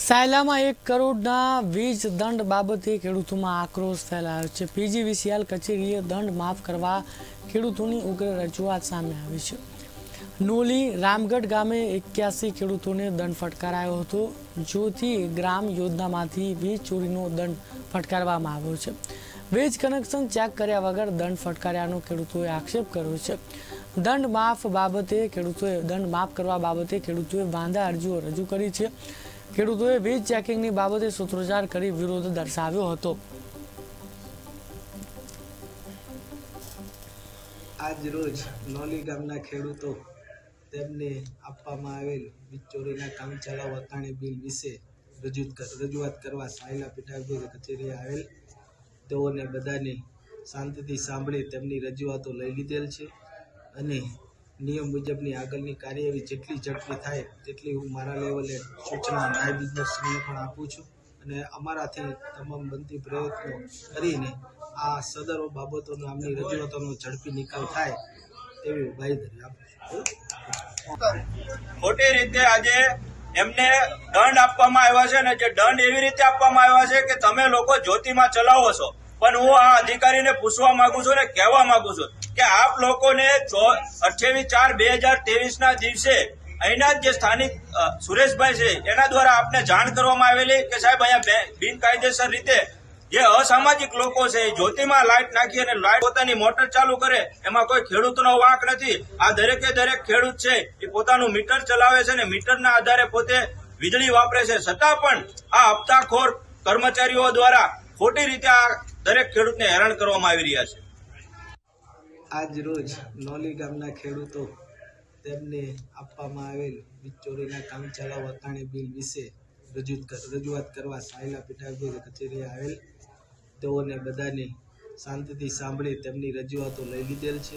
સાયલામાં એક કરોડના વીજ દંડ બાબતે ખેડૂતોમાં આક્રોશ ફેલાયો છે. પીજીવીસીએલ કચેરીએ દંડ માફ કરવા ખેડૂતોની ઉગ્ર રજૂઆત સામે આવી છે. નોલી રામગઢ ગામે એક્યાસી ખેડૂતોને દંડ ફટકારાયો હતો જ્યોતિ ગ્રામ યોજનામાંથી વીજ ચોરીનો દંડ ફટકારવામાં આવ્યો છે. વીજ કનેક્શન ચેક કર્યા વગર દંડ ફટકાર્યાનો ખેડૂતોએ આક્ષેપ કર્યો છે. દંડ માફ બાબતે ખેડૂતોએ દંડ માફ કરવા બાબતે ખેડૂતોએ વાંધા અરજીઓ રજૂ કરી છે. ખેડૂતોએ વીજ ચેકિંગની બાબતે સૂત્રોચ્ચાર કરી વિરોધ દર્શાવ્યો હતો. આજ રોજ નોલી ગામના ખેડૂતો તેમને આપવામાં આવેલ વીજ ચોરીના કામચલાઉ વતાણી બિલ વિશે રજૂ રજૂઆત કરવા સાયલા પીઠાભીખ કચેરીએ આવેલ. તેઓને બધાને શાંતિથી સાંભળી તેમની રજૂઆતો લઈ લીધેલ છે અને નિયમ મુજબની આગળની કાર્યવાહી જેટલી ઝડપી થાય, તેટલી હું મારા લેવલે સૂચના નાય બિઝનેસને પણ આપું છું. અને અમારાથી તમામ બનતી પ્રયત્નો કરીને આ સદરો બાબતોનો આમની રજૂઆતોનો ઝડપી નિકાલ થાય તેવી બાંયધરી આપું ખોટી રીતે આજે એમને દંડ આપવામાં આવ્યા છે ને જે દંડ એવી રીતે આપવામાં આવ્યા છે કે તમે લોકો જ્યોતિમાં ચલાવો છો. પણ હું આ અધિકારીને પૂછવા માંગુ છું ને કહેવા માંગુ છું કે આપ લોકોને અઠ્યાવીસ ચાર બે હજાર ના દિવસે અહીંના જે સ્થાનિક સુરેશભાઈ છે, એના દ્વારા આપને જાણ કરવામાં આવેલી કે સાહેબ અહીંયા બિનકાયદેસર રીતે જે અસામાજિક લોકો છે જ્યોતિમાં લાઇટ નાખી અને લાઇટ પોતાની મોટર ચાલુ કરે, એમાં કોઈ ખેડૂતનો વાંક નથી. આ દરેકે દરેક ખેડૂત છે, એ પોતાનું મીટર ચલાવે છે અને મીટરના આધારે પોતે વીજળી વાપરે છે. છતાં પણ આ હપ્તાખોર કર્મચારીઓ દ્વારા ખોટી રીતે આ દરેક ખેડૂતને હેરાન કરવામાં આવી રહ્યા છે. આજ રોજ નોલી ગામના ખેડૂતો તેમને આપવામાં આવેલ વીજ ચોરીના કામચલાઉ વતાણી બિલ વિશે રજૂ રજૂઆત કરવા સાયલા પીઠાભીખ કચેરીએ આવેલ. તેઓને બધાની શાંતિથી સાંભળી તેમની રજૂઆતો લઈ લીધેલ છે.